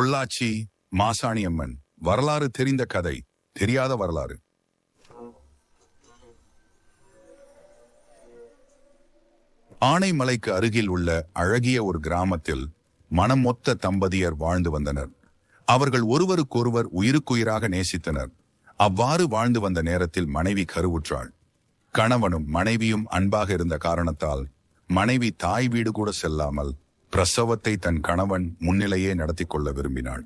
பொள்ளாச்சி மாசாணியம்மன் வரலாறு தெரிந்த கதை தெரியாத வரலாறு. ஆனைமலைக்கு அருகில் உள்ள அழகிய ஒரு கிராமத்தில் மனமொத்த தம்பதியர் வாழ்ந்து வந்தனர். அவர்கள் ஒருவருக்கொருவர் உயிருக்குயிராக நேசித்தனர். அவ்வாறு வாழ்ந்து வந்த நேரத்தில் மனைவி கருவுற்றாள். கணவனும் மனைவியும் அன்பாக இருந்த காரணத்தால் மனைவி தாய் வீடு கூட செல்லாமல் பிரசவத்தை தன் கணவன் முன்னிலையே நடத்தி கொள்ள விரும்பினாள்.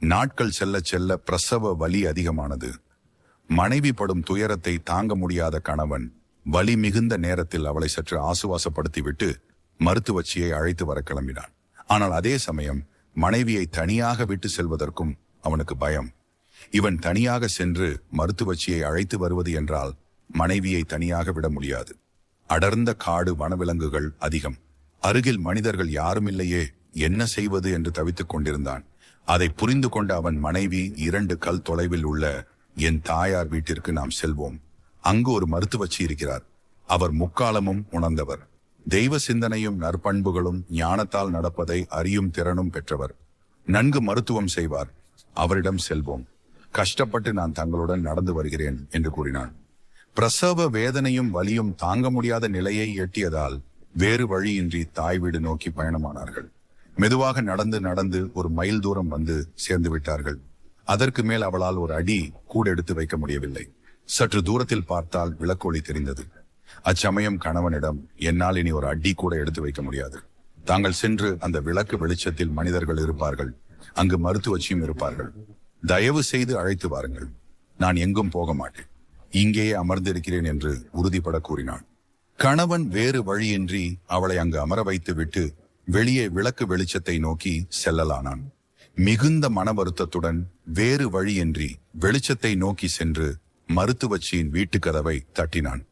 நாட்கள் செல்ல செல்ல பிரசவ வலி அதிகமானது. மனைவி படும் துயரத்தை தாங்க முடியாத கணவன் வலி மிகுந்த நேரத்தில் அவளை சற்று ஆசுவாசப்படுத்திவிட்டு மருத்துவச்சியை அழைத்து வர கிளம்பினான். ஆனால் அதே சமயம் மனைவியை தனியாக விட்டு செல்வதற்கும் அவனுக்கு பயம். இவன் தனியாக சென்று மருத்துவச்சியை அழைத்து வருவது என்றால் மனைவியை தனியாக விட முடியாது. அடர்ந்த காடு வனவிலங்குகள் அதிகம். அருகில் மனிதர்கள் யாருமில்லையே என்ன செய்வது என்று தவித்துக் கொண்டிருந்தான். அதை புரிந்து கொண்ட அவன் மனைவி இரண்டு கல் தொலைவில் உள்ள என் தாயார் வீட்டிற்கு நாம் செல்வோம். அங்கு ஒரு மருத்துவச்சி இருக்கிறார். அவர் முக்காலமும் உணர்ந்தவர். தெய்வ சிந்தனையும் நற்பண்புகளும் ஞானத்தால் நடப்பதை அறியும் திறனும் பெற்றவர். நன்கு மருத்துவம் செய்வார். அவரிடம் செல்வோம். கஷ்டப்பட்டு நான் தங்களுடன் நடந்து வருகிறேன் என்று கூறினான். பிரசவ வேதனையும் வலியும் தாங்க முடியாத நிலையை எட்டியதால் வேறு வழியின்றி தாய் வீடு நோக்கி பயணமானார்கள். மெதுவாக நடந்து நடந்து ஒரு மைல் தூரம் வந்து சேர்ந்து விட்டார்கள். அதற்கு மேல் அவளால் ஒரு அடி கூட எடுத்து வைக்க முடியவில்லை. சற்று தூரத்தில் பார்த்தால் விளக்கொளி தெரிந்தது. அச்சமயம் கணவனிடம் என்னால் இனி ஒரு அடி கூட எடுத்து வைக்க முடியாது. தாங்கள் சென்று அந்த விளக்கு வெளிச்சத்தில் மனிதர்கள் இருப்பார்கள். அங்கு மருத்துவச்சியும் இருப்பார்கள். தயவு செய்து அழைத்து வாருங்கள். நான் எங்கும் போக மாட்டேன். இங்கேயே அமர்ந்திருக்கிறேன் என்று உறுதிபட கூறினான். கணவன் வேறு வழியின்றி அவளை அங்கு அமர வைத்துவிட்டு வெளியே விளக்கு வெளிச்சத்தை நோக்கி செல்லலானான். மிகுந்த மன வருத்தத்துடன் வேறு வழியின்றி வெளிச்சத்தை நோக்கி சென்று மருத்துவச்சியின் வீட்டுக் கதவை தட்டினான்.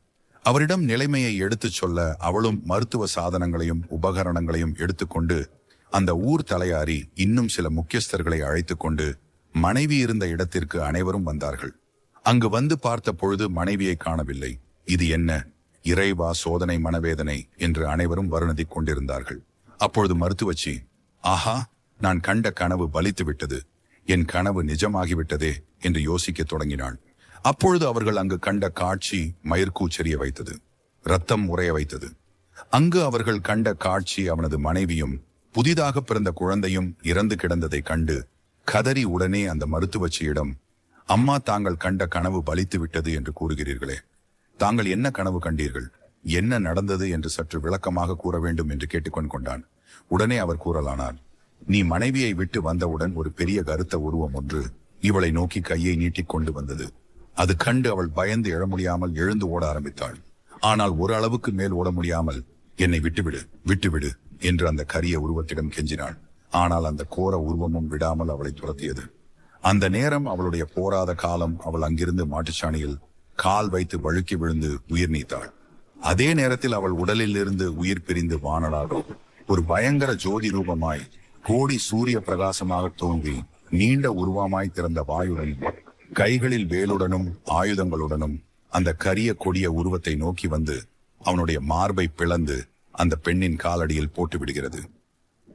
அவரிடம் நிலைமையை எடுத்துச் சொல்ல அவளும் மருத்துவ சாதனங்களையும் உபகரணங்களையும் எடுத்துக்கொண்டு அந்த ஊர் தலையாரி இன்னும் சில முக்கியஸ்தர்களை அழைத்துக்கொண்டு மனைவி இருந்த இடத்திற்கு அனைவரும் வந்தார்கள். அங்கு வந்து பார்த்த பொழுது மனைவியை காணவில்லை. இது என்ன? இறைவா சோதனை மனவேதனை என்று அனைவரும் வருணதி கொண்டிருந்தார்கள். அப்பொழுது மருத்துவச்சி ஆஹா நான் கண்ட கனவு பலித்து விட்டது என் கனவு நிஜமாகிவிட்டதே என்று யோசிக்கத் தொடங்கினாள். அப்பொழுது அவர்கள் அங்கு கண்ட காட்சி மயிர்கூச்செறிய வைத்தது ரத்தம் உறைய வைத்தது. அங்கு அவர்கள் கண்ட காட்சி அவனது மனைவியும் புதிதாக பிறந்த குழந்தையும் இறந்து கிடந்ததை கண்டு கதறி உடனே அந்த மருத்துவச்சியிடம் அம்மா தாங்கள் கண்ட கனவு பலித்து விட்டது என்று கூறுகிறீர்களே. தாங்கள் என்ன கனவு கண்டீர்கள்? என்ன நடந்தது என்று சற்று விளக்கமாக கூற வேண்டும் என்று கேட்டுக்கொண்டு கொண்டான். உடனே அவர் கூறலானார் நீ மனைவியை விட்டு வந்தவுடன் ஒரு பெரிய கருத்த உருவம் ஒன்று இவளை நோக்கி கையை நீட்டிக் கொண்டு வந்தது. அது கண்டு அவள் பயந்து எழ முடியாமல் எழுந்து ஓட ஆரம்பித்தாள். ஆனால் ஒரு அளவுக்கு மேல் ஓட முடியாமல் என்னை விட்டுவிடு விட்டுவிடு என்று அந்த கரிய உருவத்திடம் கெஞ்சினாள். ஆனால் அந்த கோர உருவமும் விடாமல் அவளை துரத்தியது. அந்த நேரம் அவளுடைய போராத காலம் அவள் அங்கிருந்து மாட்டுச்சாணியில் கால் வைத்து வழுக்கி விழுந்து உயிர் நீத்தாள். அதே நேரத்தில் அவள் உடலில் இருந்து உயிர் பிரிந்து வானலாக ஒரு பயங்கர ஜோதி ரூபமாய் கோடி சூரிய பிரகாசமாக தோன்றி நீண்ட உருவமாய் திறந்த வாயுடன் கைகளில் வேலுடனும் ஆயுதங்களுடனும் அந்த கரிய கொடிய உருவத்தை நோக்கி வந்து அவனுடைய மார்பை பிளந்து அந்த பெண்ணின் காலடியில் போட்டு விடுகிறது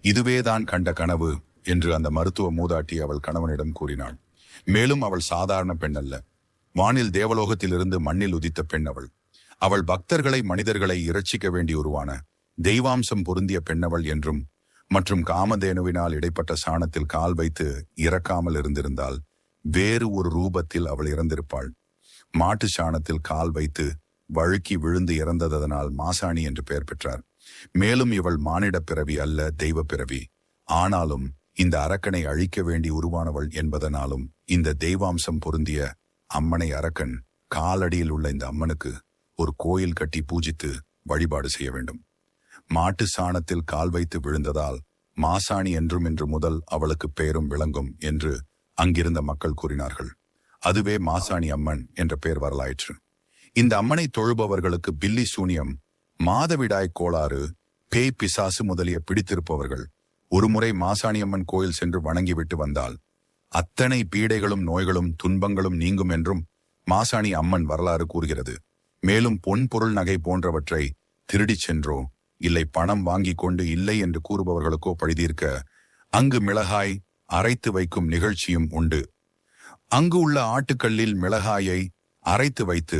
இதுவேதான் கண்ட கனவு என்று அந்த மருத்துவ மூதாட்டி அவள் கணவனிடம் கூறினாள். மேலும் அவள் சாதாரண பெண் அல்ல வானில் தேவலோகத்திலிருந்து மண்ணில் உதித்த பெண் அவள். அவள் பக்தர்களை மனிதர்களை இரட்சிக்க வேண்டி உருவான தெய்வாம்சம் பொருந்திய பெண்ணவள் என்றும் மற்றும் காமதேனுவினால் இடைப்பட்ட சாணத்தில் கால் வைத்து இறக்காமல் இருந்திருந்தால் வேறு ஒரு ரூபத்தில் அவள் இறந்திருப்பாள். மாட்டு சாணத்தில் கால் வைத்து வழுக்கி விழுந்து இறந்ததனால் மாசாணி என்று பெயர் பெற்றார். மேலும் இவள் மானிட பிறவி அல்ல தெய்வ பிறவி. ஆனாலும் இந்த அரக்கனை அழிக்க வேண்டி உருவானவள் என்பதனாலும் இந்த தெய்வாம்சம் பொருந்திய அம்மனை அரக்கன் காலடியில் உள்ள இந்த அம்மனுக்கு ஒரு கோயில் கட்டி பூஜித்து வழிபாடு செய்ய வேண்டும். மாட்டு சாணத்தில் கால் வைத்து விழுந்ததால் மாசாணி என்றும் இன்று முதல் அவளுக்கு பெயரும் விளங்கும் என்று அங்கிருந்த மக்கள் கூறினார்கள். அதுவே மாசாணி அம்மன் என்ற பெயர் வரலாயிற்று. இந்த அம்மனை தொழுபவர்களுக்கு பில்லி சூனியம் மாதவிடாய் கோளாறு பேய் பிசாசு முதலிய பிடித்திருப்பவர்கள் ஒருமுறை மாசாணி அம்மன் கோயில் சென்று வணங்கிவிட்டு வந்தால் அத்தனை பீடைகளும் நோய்களும் துன்பங்களும் நீங்கும் என்றும் மாசாணி அம்மன் வரலாறு கூறுகிறது. மேலும் பொன் பொருள் நகை போன்றவற்றை திருடிச் சென்றோ இல்லை பணம் வாங்கிக் கொண்டு இல்லை என்று கூறுபவர்களுக்கோ பழிதீர்க்க அங்கு மிளகாய் அரைத்து வைக்கும் நிகழ்ச்சியும் உண்டு. அங்கு உள்ள ஆட்டுக்கல்லில் மிளகாயை அரைத்து வைத்து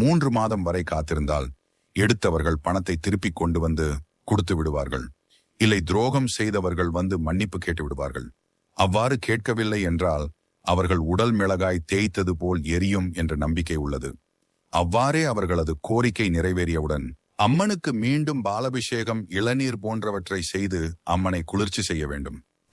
மூன்று மாதம் வரை காத்திருந்தால் எடுத்தவர்கள் பணத்தை திருப்பிக் கொண்டு வந்து கொடுத்து விடுவார்கள். இல்லை துரோகம் செய்தவர்கள் வந்து மன்னிப்பு கேட்டு விடுவார்கள். அவ்வாறு கேட்கவில்லை என்றால் அவர்கள் உடல் மிளகாய் தேய்த்தது போல் எரியும் என்ற நம்பிக்கை உள்ளது. அவ்வாறே அவர்களது கோரிக்கை நிறைவேறியவுடன் அம்மனுக்கு மீண்டும் பாலபிஷேகம் இளநீர் போன்றவற்றை செய்து அம்மனை குளிர்ச்சி செய்ய வேண்டும்.